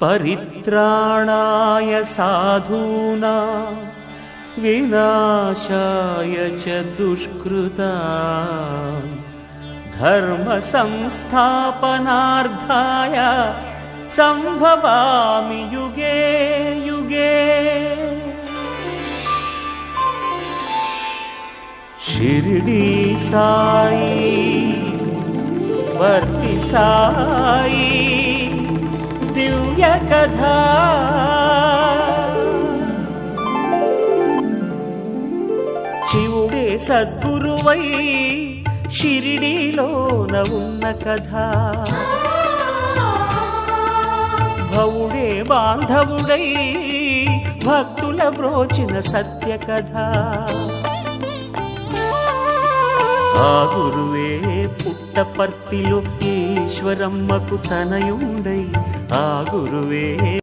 परित्राणाय साधूना विनाशाय च दुष्कृता धर्मसंस्थापनार्थाय सम्भवामि युगे युगे। शिरडी वर्ति साई కథా. శివుడే సద్గురువై షిరిడీలోన ఉన్న కథ. భవుడే బాంధవుడై భక్తుల బ్రోచిన సత్య కథ ఆ గురువే పుట్టపర్తిలో ఈశ్వరమ్మకు తనయుండై ஆகுருவே